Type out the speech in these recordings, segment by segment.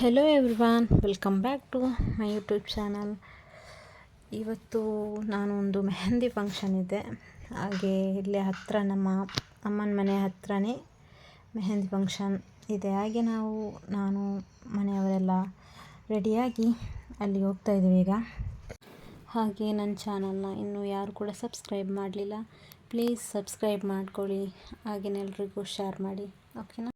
Hello everyone welcome back to my YouTube channel ಇವತ್ತು ನಾನು ಒಂದು ಮೆಹಂದಿ ಫಂಕ್ಷನ್ ಇದೆ. ಹಾಗೆ ಇಲ್ಲಿ ಹತ್ತಿರ ನಮ್ಮ ಅಮ್ಮನ ಮನೆ ಹತ್ರನೇ ಮೆಹಂದಿ ಫಂಕ್ಷನ್ ಇದೆ. ಹಾಗೆ ನಾವು, ನಾನು, ಮನೆಯವರೆಲ್ಲ ರೆಡಿಯಾಗಿ ಅಲ್ಲಿ ಹೋಗ್ತಾ ಇದ್ದೀವಿ ಈಗ. ಹಾಗೆ ನನ್ನ ಚಾನಲ್ನ ಇನ್ನೂ ಯಾರು ಕೂಡ ಸಬ್ಸ್ಕ್ರೈಬ್ ಮಾಡಲಿಲ್ಲ ಪ್ಲೀಸ್ ಸಬ್ಸ್ಕ್ರೈಬ್ ಮಾಡ್ಕೊಳ್ಳಿ. ಹಾಗೆ ಎಲ್ರಿಗೂ ಶೇರ್ ಮಾಡಿ ಓಕೆನಾ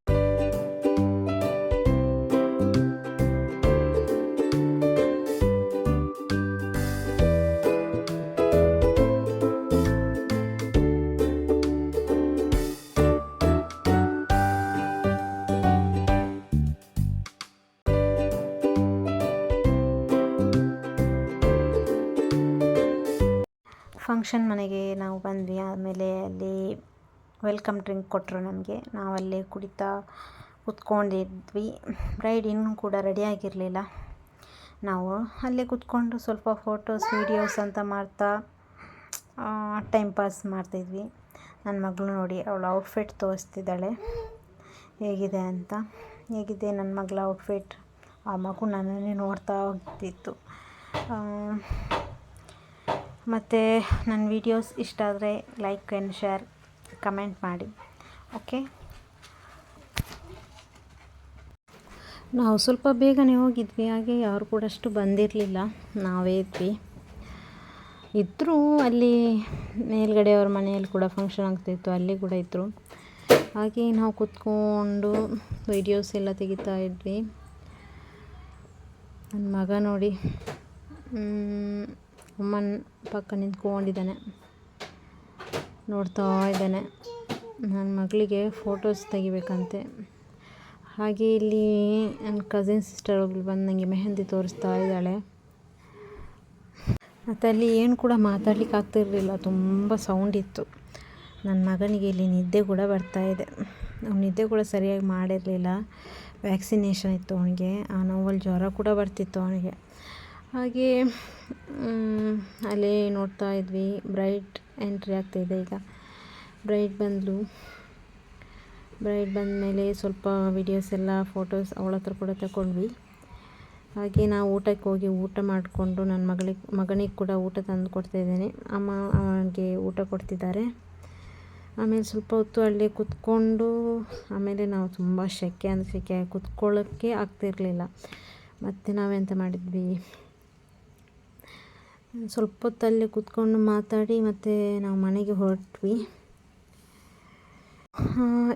ಫಂಕ್ಷನ್ ಮನೆಗೆ ನಾವು ಬಂದ್ವಿ. ಆಮೇಲೆ ಅಲ್ಲಿ ವೆಲ್ಕಮ್ ಡ್ರಿಂಕ್ ಕೊಟ್ಟರು ನಮಗೆ. ನಾವಲ್ಲೇ ಕುಡಿತಾ ಕುತ್ಕೊಂಡಿದ್ವಿ. ಬ್ರೈಡ್ ಇನ್ನೂ ಕೂಡ ರೆಡಿಯಾಗಿರಲಿಲ್ಲ ನಾವು ಅಲ್ಲೇ ಕುತ್ಕೊಂಡು ಸ್ವಲ್ಪ ಫೋಟೋಸ್ ವೀಡಿಯೋಸ್ ಅಂತ ಮಾಡ್ತಾ ಟೈಮ್ ಪಾಸ್ ಮಾಡ್ತಿದ್ವಿ. ನನ್ನ ಮಗಳು ನೋಡಿ, ಅವಳು ಔಟ್ಫಿಟ್ ತೋರಿಸ್ತಿದ್ದಾಳೆ. ಹೇಗಿದೆ ಅಂತ. ಹೇಗಿದೆ ನನ್ನ ಮಗಳ ಔಟ್ಫಿಟ್ ಆ ಮಗು ನನ್ನನ್ನೇ ನೋಡ್ತಾ ಹೋಗ್ತಿತ್ತು. ಮತ್ತು ನನ್ನ ವೀಡಿಯೋಸ್ ಇಷ್ಟ ಆದರೆ ಲೈಕ್ ಆ್ಯಂಡ್ ಶೇರ್ ಕಮೆಂಟ್ ಮಾಡಿ. ಓಕೆ ನಾವು ಸ್ವಲ್ಪ ಬೇಗನೆ ಹೋಗಿದ್ವಿ, ಹಾಗೆ ಯಾರು ಕೂಡ ಅಷ್ಟು ಬಂದಿರಲಿಲ್ಲ. ನಾವೇ ಇದ್ವಿ. ಇದ್ದರೂ ಅಲ್ಲಿ ಮೇಲ್ಗಡೆ ಅವ್ರ ಮನೆಯಲ್ಲಿ ಕೂಡ ಫಂಕ್ಷನ್ ಆಗ್ತಿತ್ತು ಅಲ್ಲಿ ಕೂಡ ಇದ್ದರು ಹಾಗೆ ನಾವು ಕೂತ್ಕೊಂಡು ವೀಡಿಯೋಸ್ ಎಲ್ಲ ತೆಗಿತಾ ಇದ್ವಿ. ನನ್ನ ಮಗ ನೋಡಿ ಅಮ್ಮನ ಪಕ್ಕ ನಿಂತ್ಕೊಂಡಿದ್ದಾನೆ. ನೋಡ್ತಾ ಇದ್ದಾನೆ. ನನ್ನ ಮಗಳಿಗೆ ಫೋಟೋಸ್ ತೆಗಿಬೇಕಂತೆ. ಹಾಗೆ ಇಲ್ಲಿ ನನ್ನ ಕಸಿನ್ ಸಿಸ್ಟರ್ ಒಬ್ಳು ಬಂದು ನನಗೆ ಮೆಹಂದಿ ತೋರಿಸ್ತಾ ಇದ್ದಾಳೆ. ಮತ್ತು ಅಲ್ಲಿ ಏನು ಕೂಡ ಮಾತಾಡ್ಲಿಕ್ಕೆ ಆಗ್ತಿರಲಿಲ್ಲ. ತುಂಬ ಸೌಂಡ್ ಇತ್ತು. ನನ್ನ ಮಗನಿಗೆ ಇಲ್ಲಿ ನಿದ್ದೆ ಕೂಡ ಬರ್ತಾ ಇದೆ. ಅವ್ನು ನಿದ್ದೆ ಕೂಡ ಸರಿಯಾಗಿ ಮಾಡಿರಲಿಲ್ಲ. ವ್ಯಾಕ್ಸಿನೇಷನ್ ಇತ್ತು ಅವನಿಗೆ. ಆ ನೋವಲ್ಲಿ ಜ್ವರ ಕೂಡ ಬರ್ತಿತ್ತು ಅವನಿಗೆ. ಹಾಗೆ ಅಲ್ಲೇ ನೋಡ್ತಾ ಇದ್ವಿ. ಬ್ರೈಟ್ ಎಂಟ್ರಿ ಆಗ್ತಾಯಿದೆ ಈಗ. ಬ್ರೈಟ್ ಬಂದಳು ಬ್ರೈಟ್ ಬಂದ ಮೇಲೆ ಸ್ವಲ್ಪ ವಿಡಿಯೋಸ್ ಎಲ್ಲ ಫೋಟೋಸ್ ಅವಳ ಹತ್ರ ಕೂಡ ತಗೊಂಡ್ವಿ ಹಾಗೆ ನಾವು ಊಟಕ್ಕೆ ಹೋಗಿ ಊಟ ಮಾಡಿಕೊಂಡು ನನ್ನ ಮಗಳಿಗೆ, ಮಗನಿಗೆ ಕೂಡ ಊಟ ತಂದು ಕೊಡ್ತಾಯಿದ್ದೇನೆ ಅಮ್ಮ, ಅವನಿಗೆ ಊಟ ಕೊಡ್ತಿದ್ದಾರೆ. ಆಮೇಲೆ ಸ್ವಲ್ಪ ಹೊತ್ತು ಅಲ್ಲಿ ಕುತ್ಕೊಂಡು, ಆಮೇಲೆ ನಾವು ತುಂಬ ಸೆಕೆ ಅಂದರೆ ಸೆಕೆ, ಕುತ್ಕೊಳ್ಳೋಕ್ಕೆ ಆಗ್ತಿರಲಿಲ್ಲ. ಮತ್ತು ನಾವೆಂತ ಮಾಡಿದ್ವಿ? ಸ್ವಲ್ಪ ಹೊತ್ತಲ್ಲಿ ಕೂತ್ಕೊಂಡು ಮಾತಾಡಿ ಮತ್ತು ನಾವು ಮನೆಗೆ ಹೊರಟ್ವಿ.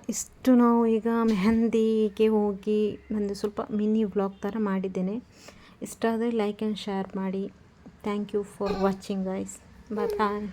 ಇಷ್ಟು ನಾವು ಈಗ ಮೆಹಂದಿಗೆ ಹೋಗಿ ಒಂದು ಸ್ವಲ್ಪ ಮಿನಿ ವ್ಲಾಗ್ ಥರ ಮಾಡಿದ್ದೇನೆ. ಇಷ್ಟ ಆದರೆ ಲೈಕ್ ಆ್ಯಂಡ್ ಶೇರ್ ಮಾಡಿ. Thank you for watching guys bye bye